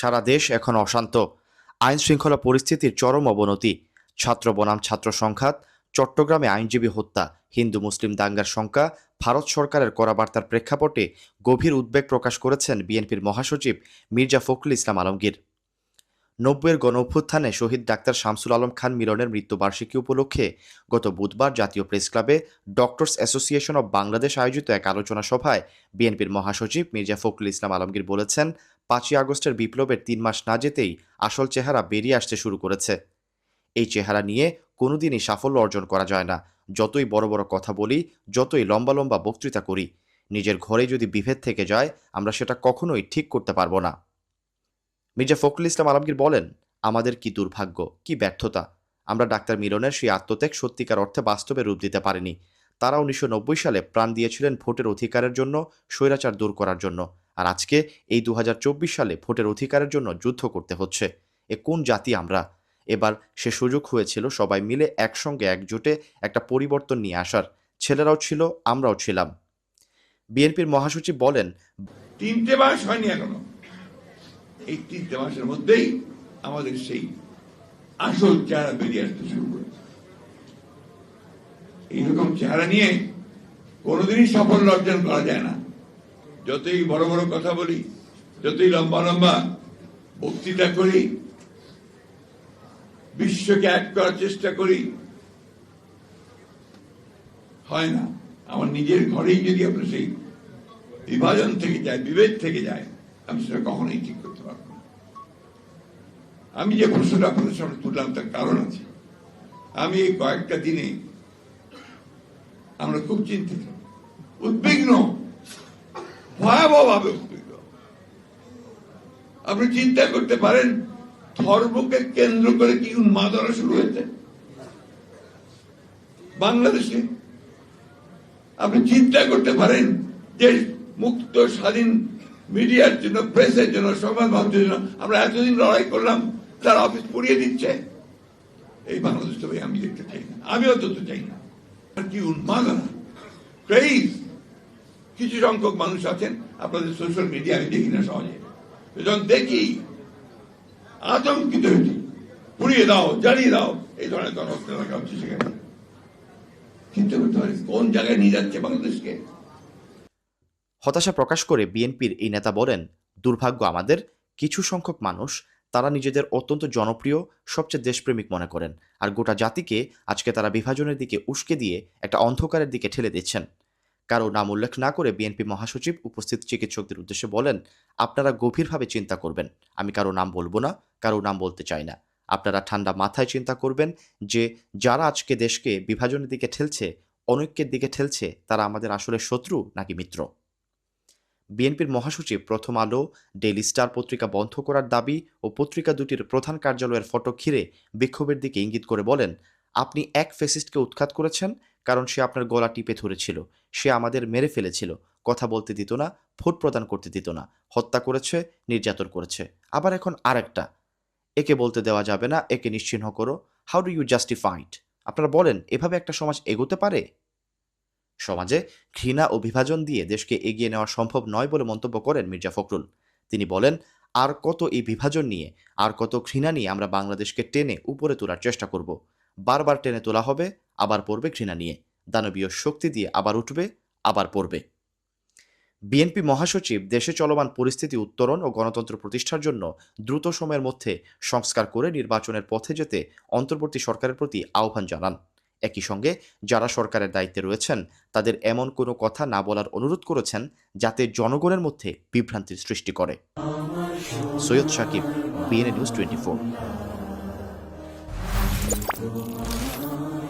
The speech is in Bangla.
সারা দেশ এখন অশান্ত। আইন শৃঙ্খলা পরিস্থিতির চরম অবনতি। ছাত্র বনাম ছাত্র সংঘাত, চট্টগ্রামে আইনজীবী হত্যা, হিন্দু মুসলিম দাঙ্গার শঙ্কা ভারত সরকারের করা বার্তার প্রেক্ষাপটে গভীর উদ্বেগ প্রকাশ করেছেন বিএনপির মহাসচিব মির্জা ফখরুল ইসলাম আলমগীর। নব্বইয়ের গণ অভ্যুত্থানে শহীদ ডাক্তার শামসুল আলম খান মিলনের মৃত্যুবার্ষিকী উপলক্ষে গত বুধবার জাতীয় প্রেস ক্লাবে ডক্টরস অ্যাসোসিয়েশন অব বাংলাদেশ আয়োজিত এক আলোচনা সভায় বিএনপির মহাসচিব মির্জা ফখরুল ইসলাম আলমগীর বলেছেন পাঁচই আগস্টের বিপ্লবের তিন মাস না যেতেই আসল চেহারা বেরিয়ে আসতে শুরু করেছে। এই চেহারা নিয়ে কোনোদিনই সাফল্য অর্জন করা যায় না। যতই বড় বড় কথা বলি, যতই লম্বা লম্বা বক্তৃতা করি, নিজের ঘরে যদি বিভেদ থেকে যায়, আমরা সেটা কখনোই ঠিক করতে পারব না। মির্জা ফখরুল ইসলাম আলমগীর বলেন, আমাদের কি দুর্ভাগ্য, কি ব্যর্থতা। আমরা ডাক্তার মিলনের সেই আত্মত্যাগ সত্যিকার অর্থে বাস্তবে রূপ দিতে পারিনি। তারা উনিশশো নব্বই সালে প্রাণ দিয়েছিলেন ভোটের অধিকারের জন্য, স্বৈরাচার দূর করার জন্য। আর আজকে এই দু হাজার চব্বিশ সালে ভোটের অধিকারের জন্য যুদ্ধ করতে হচ্ছে। এ কোন জাতি আমরা? এবার সে সুযোগ হয়েছিল সবাই মিলে একসঙ্গে একজোটে একটা পরিবর্তন নিয়ে আসার। ছেলেরাও ছিল, আমরাও ছিলাম। বিএনপির মহাসচিব বলেন, তিনটে মাস হয়নি এখনও। এই তিনটে মাসের মধ্যেই আমাদের সেই আসল চেহারা বেরিয়ে আসতে শুরু করেছে। এইরকম চেহারা নিয়ে কোনোদিনই সাফল্য অর্জন করা যায় না। যতই বড় বড় কথা বলি, যতই লম্বা লম্বা বক্তৃতা করি, বিশ্বকে এক করার চেষ্টা করি, হয় না। আমার নিজের ঘরেই যদি আমরা সেই বিভাজন থেকে যায়, বিভেদ থেকে যায়, আমি সেটা কখনোই ঠিক করতে পারব আমি যে প্রশ্নটা আপনাদের সামনে তুললাম, তার কারণ আছে। আমি এই কয়েকটা দিনে আমরা খুব চিন্তিত, উদ্বিগ্ন। ভয়াবহভাবে উদ্বিগ্ন আপনি চিন্তা করতে পারেন, ধর্মকে কেন্দ্র করে কি উন্মাদনা শুরু হয়েছে? বাংলাদেশে আপনি চিন্তা করতে পারেন যে মুক্ত, স্বাধীন, মিডিয়ার জন্য, প্রেসের জন্য সংবাদ মাধ্যমের জন্য, আমরা এতদিন লড়াই করলাম, তার অফিস পুড়িয়ে দিচ্ছে। এই বাংলাদেশ আমি দেখতে চাই না, আমি অন্তত চাই না। আর কি উন্মাদনা ক্রেজ কিছু সংখ্যক মানুষ আছেন, আপনাদের সোশ্যাল মিডিয়া আমি দেখি না সহজে। যখন দেখি, আতঙ্কিত হয়েছি। পুড়িয়ে দাও, জ্বালিয়ে দাও, এই ধরনের কর্মস্থল হচ্ছে সেখানে। চিন্তা করতে পারি কোন জায়গায় নিয়ে যাচ্ছে বাংলাদেশকে? হতাশা প্রকাশ করে বিএনপির এই নেতা বলেন, দুর্ভাগ্য আমাদের, কিছু সংখ্যক মানুষ, তারা নিজেদের অত্যন্ত জনপ্রিয়, সবচেয়ে দেশপ্রেমিক মনে করেন। আর গোটা জাতিকে আজকে তারা বিভাজনের দিকে উস্কে দিয়ে একটা অন্ধকারের দিকে ঠেলে দিচ্ছেন। কারও নাম উল্লেখ না করে বিএনপি মহাসচিব উপস্থিত চিকিৎসকদের উদ্দেশ্যে বলেন, আপনারা গভীরভাবে চিন্তা করবেন। আমি কারও নাম বলব না, কারও নাম বলতে চাই না। আপনারা ঠান্ডা মাথায় চিন্তা করবেন যে, যারা আজকে দেশকে বিভাজনের দিকে ঠেলছে, অনৈক্যের দিকে ঠেলছে, তারা আমাদের আসলে শত্রু নাকি মিত্র? বিএনপির মহাসচিব প্রথম আলো, ডেইলি স্টার পত্রিকা বন্ধ করার দাবি ও পত্রিকা দুটির প্রধান কার্যালয়ের ফটো ঘিরে বিক্ষোভের দিকে ইঙ্গিত করে বলেন আপনি এক ফেসিস্টকে উৎখাত করেছেন কারণ সে আপনার গলা টিপে ধরেছিল। সে আমাদের মেরে ফেলেছিল। কথা বলতে দিত না, ভোট প্রদান করতে দিত না। হত্যা করেছে, নির্যাতন করেছে। আবার এখন আরেকটা। একে বলতে দেওয়া যাবে না, একে নিশ্চিহ্ন করো। হাউ ডু ইউ জাস্টিফাইড আপনারা বলেন, এভাবে একটা সমাজ এগোতে পারে? সমাজে ঘৃণা ও বিভাজন দিয়ে দেশকে এগিয়ে নেওয়া সম্ভব নয় বলে মন্তব্য করেন মির্জা ফখরুল। তিনি বলেন, আর কত এই বিভাজন নিয়ে, আর কত ঘৃণা নিয়ে আমরা বাংলাদেশকে টেনে উপরে তোলার চেষ্টা করব। বারবার টেনে তোলা হবে, আবার পড়বে ঘৃণা নিয়ে। দানবীয় শক্তি দিয়ে আবার উঠবে, আবার পড়বে। বিএনপি মহাসচিব দেশে চলমান পরিস্থিতি উত্তরণ ও গণতন্ত্র প্রতিষ্ঠার জন্য দ্রুত সময়ের মধ্যে সংস্কার করে নির্বাচনের পথে যেতে অন্তর্বর্তী সরকারের প্রতি আহ্বান জানান। একই সঙ্গে যারা সরকারের দায়িত্বে রয়েছেন, তাদের এমন কোনো কথা না বলার অনুরোধ করেছেন যাতে জনগণের মধ্যে বিভ্রান্তির সৃষ্টি করে। Syed Sakib BNA news twenty four